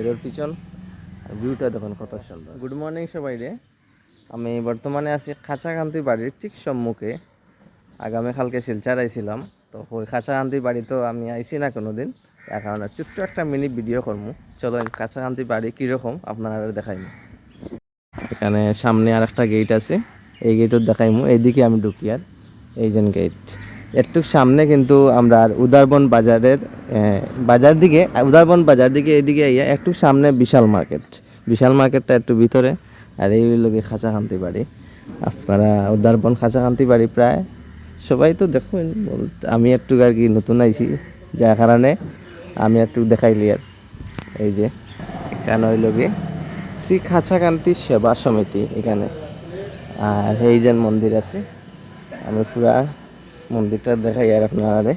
মন্দিরের পিছন ভিউটা দেখুন কত সুন্দর গুড মর্নিং সবাই রে। আমি বর্তমানে আছি খাঁচাকান্তি বাড়ির ঠিক সম্মুখে। আগামীকালকে শিলচার আইছিলাম তো ওই খাঁচাকান্তি বাড়ি তো আমি আইছি না কোনো দিন তার কারণে ছোট্ট একটা মিনি ভিডিও করব। চলো খাঁচাকান্তি বাড়ি কীরকম আপনারা দেখাইমু। এখানে সামনে আর একটা গেট আছে এই গেটও দেখাইমু। এইদিকে আমি ঢুকি আর এই যে গেট একটু সামনে কিন্তু আমরা উদারবন বাজারের বাজার দিকে, উদারবন বাজার দিকে এদিকে ইয়া একটু সামনে বিশাল মার্কেট। বিশাল মার্কেটটা একটু ভিতরে, আর এই লোকে খাঁচাকান্তি বাড়ি। আপনারা উদারবন খাঁচা খাঁচাকান্তি বাড়ি প্রায় সবাই তো দেখুন আমি একটু আর কি নতুন আইছি, যার কারণে আমি একটু দেখাইলি আর। এই যে, এখানে হইল গিয়ে শ্রী খাঁচাকান্তি সেবা সমিতি এখানে। আর যে মন্দির আছে, আমি পুরা মন্দিরটা দেখাই আর আপনারা।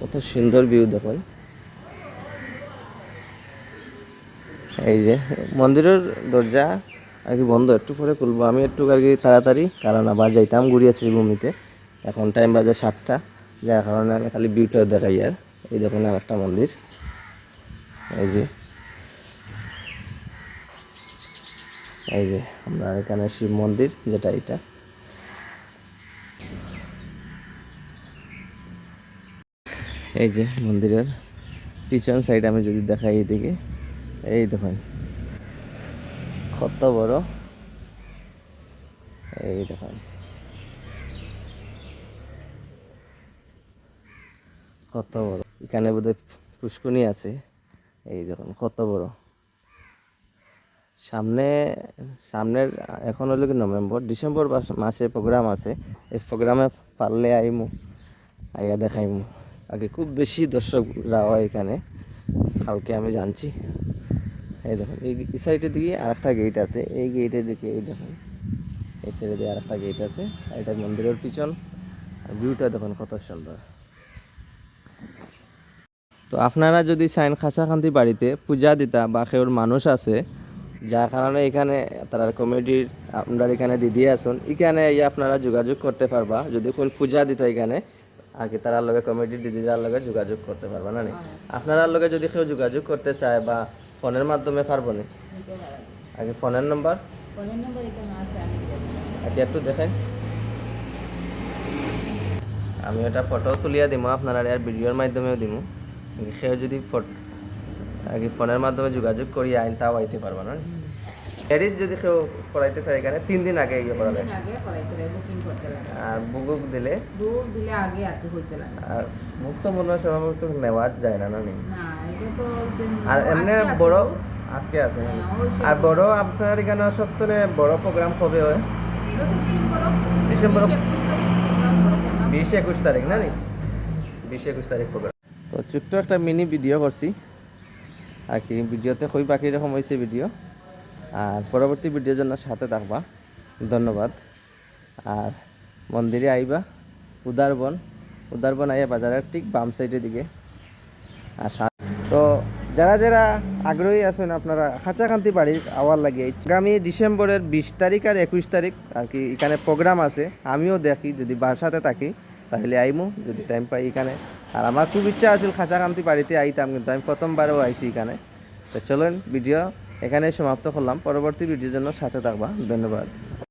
কত সুন্দর ভিউ দেখুন। এই যে, মন্দিরের দরজা আর কি বন্ধ, একটু পরে খুলবো। আমি একটু আর কি তাড়াতাড়ি, কারণ আবার যাইতাম গুড়িয়া শ্রীভূমিতে। এখন টাইম বাজে সাতটা, যার কারণে আমি খালি ভিউটা দেখাই আর। এই দেখুন আর একটা মন্দির। এই যে। এই যে, আমরা এখানে শিব মন্দির, যেটা এটা। এই যে মন্দিরের পিছন সাইড আমি যদি দেখাই এইদিকে এই দেখুন। কত বড়। এই দেখুন। কত বড়। এখানে বোধহয় পুষ্কনি আছে। এই দেখুন, কত বড়। সামনে, সামনের, এখন হলো কি নভেম্বর? ডিসেম্বর মাসে প্রোগ্রাম আছে। এই প্রোগ্রামে পারলে আইমু আইয়া দেখাইমু। আগে খুব বেশি দর্শকরা হয় এখানে। কালকে আমি জানছি। এই দেখুন, এই সাইডের দিকে আর একটা গেট আছে। এই গেটের দিকে, এই দেখুন, এই সাইডে দিয়ে আর একটা গেট আছে। এটা মন্দিরের পিছন। আর ভিউটা দেখুন কত সুন্দর। তো আপনারা যদি চাইন খাঁচাখান্তি বাড়িতে পূজা দিতা বা কেউর মানুষ আছে, যার কারণে এখানে তারা কমিটির আপনারা এখানে দিদি আসুন এখানে আপনারা যোগাযোগ করতে পারবা। যদি কোন পূজা দিতা এখানে আর কি তার লগে কমিটির দিদিরার লগে যোগাযোগ করতে পারবা না নি? আপনার লগে যদি কেউ যোগাযোগ করতে চায় বা ফোনের মাধ্যমে পারব নি? আগে ফোনের নম্বর ফোনের নম্বর এখানে আছে আমি। আগে একটু দেখেন। আমি এটা ফটো তুলিয়া দিমু আপনারা আর ভিডিওর মাধ্যমেও দিমু। সেও যদি ফটো আগে ফোনের মাধ্যমে যোগাযোগ করি আইন তাও আইতে পারবা না ম্যারেজ যদি কেউ করাইতে চায় এখানে তিন দিন আগে ইয়ে করা লাগে আগে করাইতে লাগে বুকিং করতে লাগে। আর বুক দিলে? বুক দিলে আগে আর হইতে লাগে। আর বুক তো মনে হয় সম্ভবত নেওয়া যায় না না না? এটা তো আর এমনি বড় আজকে আছে। হ্যাঁ, আর বড় আপনার এখানে সপ্তাহে বড় প্রোগ্রাম কবে হয়? ডিসেম্বর বিশ একুশ তারিখ না। নি বিশ একুশ তারিখ প্রোগ্রাম তো ছোট্ট একটা মিনি ভিডিও করছি। আর কি ভিডিওতে কই বাকি রকম হয়েছে ভিডিও আর পরবর্তী ভিডিওর জন্য সাথে থাকবা। ধন্যবাদ। আর মন্দিরে আইবা। উদারবন উদারবন আইয়া বাজারের ঠিক বাম সাইডের দিকে। আর তো যারা যারা আগ্রহী আছেন আপনারা খাঁচাকান্তি বাড়ির আওয়ার লাগে, আগামী ডিসেম্বরের বিশ তারিখ আর একুশ তারিখ আর কি এখানে প্রোগ্রাম আছে, আমিও দেখি, যদি বাসাতে থাকি তাহলে আইমু, যদি টাইম পাই এখানে। আর আমার খুব ইচ্ছা আছিল খাঁচাকান্তি বাড়িতে আইতাম, কিন্তু আমি প্রথমবারও আইছি এখানে। তো চলুন ভিডিও এখানে সমাপ্ত করলাম। পরবর্তী ভিডিওর জন্য সাথে থাকবা। ধন্যবাদ।